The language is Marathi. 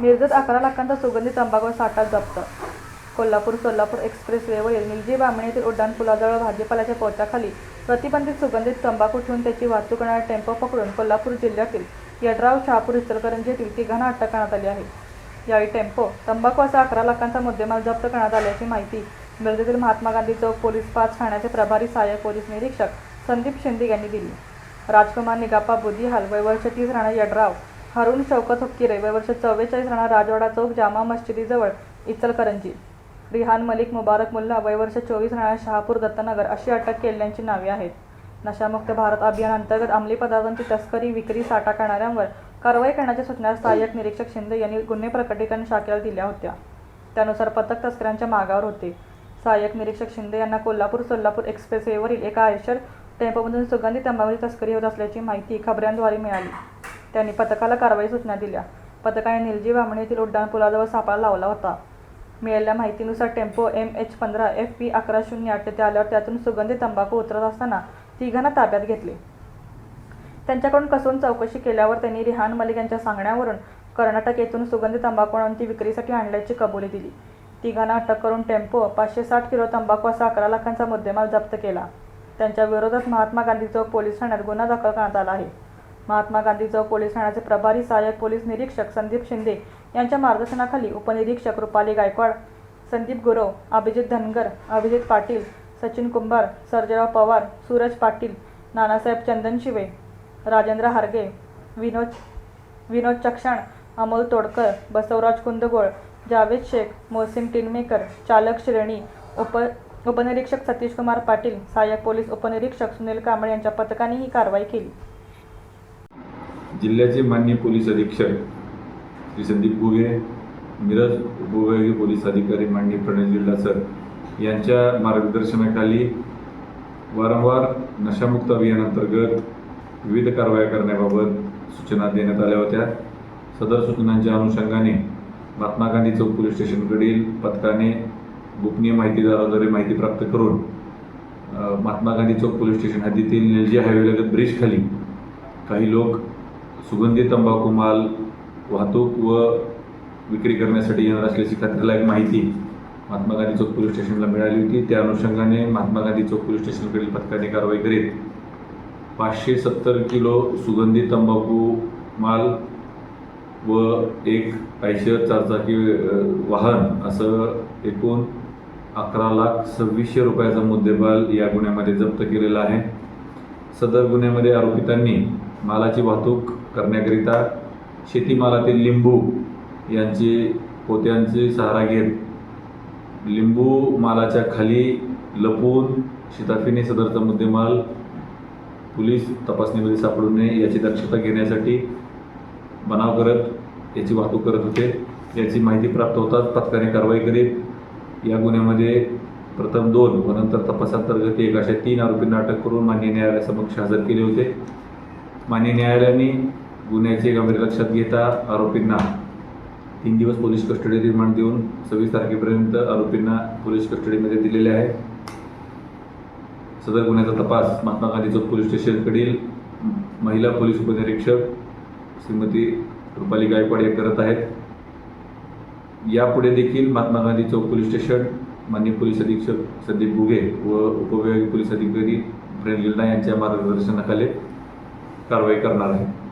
मिरजेत अकरा लाखांचा सुगंधी तंबाखू साठा जप्त. कोल्हापूर सोलापूर एक्सप्रेसवेवरील निलजी बामणी येथील उड्डाणपुलाजवळ भाजीपाल्याच्या पोचाखाली प्रतिबंधित सुगंधित तंबाखू ठेवून त्याची वाहतूक करणारा टेम्पो पकडून कोल्हापूर जिल्ह्यातील यड्राव शहापूर इचलकरंजी येथील तिघांना अटक करण्यात आली आहे. यावेळी टेम्पो तंबाखू असा अकरा लाखांचा मुद्देमाल जप्त करण्यात आल्याची माहिती मिरजेतील महात्मा गांधी चौक पोलीस पाच ठाण्याचे प्रभारी सहाय्यक पोलीस निरीक्षक संदीप शिंदे यांनी दिली. राजकुमार निगापा बुद्धिहाल वयवर्ष तीस राणा यड्राव हरुण शौकत हुक्किरे वयवर्ष चव्वेचाळीस राणा राजवाडा चौक जामा मस्जिदीजवळ इचलकरंजी. रिहान मलिक मुबारक मुल्ला वयवर्ष चोवीस राणा शहापूर दत्तनगर अशी अटक केलेल्यांची नावे आहेत. नशामुक्त भारत अभियान अंतर्गत अंमली पदार्थांची तस्करी विक्री साठा करणाऱ्यांवर कारवाई करण्याच्या सूचना सहाय्यक निरीक्षक शिंदे यांनी गुन्हे प्रकटीकरण शाखेला दिल्या होत्या. त्यानुसार पथक तस्करांच्या मागावर होते. सहाय्यक निरीक्षक शिंदे यांना कोल्हापूर सोलापूर एक्सप्रेसवेवरील एका आयशर टेम्पोमधून सुगंधी तंबाखूची तस्करी होत असल्याची माहिती खबऱ्यांद्वारे मिळाली. त्यांनी पथकाला कारवाई सूचना दिल्या. पथकाने निलजी वामणी येथील उड्डाणपुलाजवळ सापळा लावला होता. मिळालेल्या माहितीनुसार टेम्पो एम एच पंधरा एफ पी अकरा शून्य आठ ते आल्यावर त्यातून सुगंधी तंबाखू उतरत असताना तिघांना ताब्यात घेतले. त्यांच्याकडून कसून चौकशी केल्यावर त्यांनी रिहान मलिक यांच्या सांगण्यावरून कर्नाटक येथून सुगंधी तंबाखू आणून ती विक्रीसाठी आणल्याची कबुली दिली. तिघांना अटक करून टेम्पो पाचशे साठ किलो तंबाखू असा अकरा लाखांचा मुद्देमाल जप्त केला. त्यांच्या विरोधात महात्मा गांधी चौक पोलीस ठाण्यात गुन्हा दाखल करण्यात आला आहे. महात्मा गांधी चौक पोलीस ठाण्याचे प्रभारी सहाय्यक पोलीस निरीक्षक संदीप शिंदे यांच्या मार्गदर्शनाखाली उपनिरीक्षक रुपाली गायकवाड संदीप गुरव अभिजित धनगर अभिजित पाटील सचिन कुंभार सर्जेराव पवार सूरज पाटील नानासाहेब चंदनशिवे राजेंद्र हारगे विनोद विनोद चक्षण अमोल तोडकर बसवराज कुंदगोळ जावेद शेख मोहसिन टिनमेकर चालक श्रेणी उप उपनिरीक्षक सतीश कुमार पाटील सहाय्यक पोलीस उपनिरीक्षक सुनील कांबळे यांच्या पथकाने ही कारवाई केली. जिल्ह्याचे मान्य पोलीस अधीक्षक श्री संदीप गुगे मिरज उपविभागीय पोलीस अधिकारी माननीय प्रणय जिल्हा सर यांच्या मार्गदर्शनाखाली वारंवार नशामुक्त अभियानांतर्गत विविध कारवाया करण्याबाबत सूचना देण्यात आल्या होत्या. सदर सूचनांच्या अनुषंगाने महात्मा गांधी चौक पोलीस स्टेशनकडील पथकाने गोपनीय माहितीदाराद्वारे माहिती प्राप्त करून महात्मा गांधी चौक पोलीस स्टेशन हद्दीतील निलजी हायवेलगत ब्रिजखाली काही लोक सुगंधी तंबाखू माल वाहतूक व विक्री करण्यासाठी येणार असल्याची खात्रीलायक माहिती महात्मा गांधी चौक पोलीस स्टेशनला मिळाली होती. त्या अनुषंगाने महात्मा गांधी चौक पोलीस स्टेशनकडील पथकाने कारवाई करीत पाचशे सत्तर किलो सुगंधी तंबाखू माल व एक आयशर चारचाकी वाहन असं एकूण अकरा लाख सव्वीसशे रुपयाचा मुद्देमाल या गुन्ह्यामध्ये जप्त केलेला आहे. सदर गुन्ह्यामध्ये आरोपितांनी मालाची वाहतूक करण्याकरिता शेतीमालातील लिंबू यांची पोत्यांची सहारा घेत लिंबू मालाच्या खाली लपवून शिताफीने सदरचा मुद्देमाल पोलीस तपासणीमध्ये सापडू नये याची दक्षता घेण्यासाठी बनाव करत याची वाहतूक करत होते. याची माहिती प्राप्त होताच पथकाने कारवाई करीत या गुन्ह्यामध्ये प्रथम दोन व नंतर तपासांतर्गत एक अशा तीन आरोपींना अटक करून मान्य न्यायालयासमक्ष हजर केले होते. मान्य न्यायालयाने गुन्ह्याचे गंभीर लक्षात घेता आरोपींना तीन दिवस पोलीस कस्टडी रिमांड देऊन सव्वीस तारखेपर्यंत आरोपींना पोलीस कस्टडीमध्ये दिलेले आहे. सदर गुन्ह्याचा तपास महात्मा गांधी चौक पोलीस स्टेशनकडील महिला पोलीस उपनिरीक्षक श्रीमती रुपाली गायकवाड हे करत आहेत. यापुढे देखील महात्मा गांधी चौक पोलीस स्टेशन माननीय पोलीस अधीक्षक संदीप भुगे व उपविभागीय पोलीस अधिकारी प्रेम लिल्ला यांच्या मार्गदर्शनाखाली कारवाई करणार आहे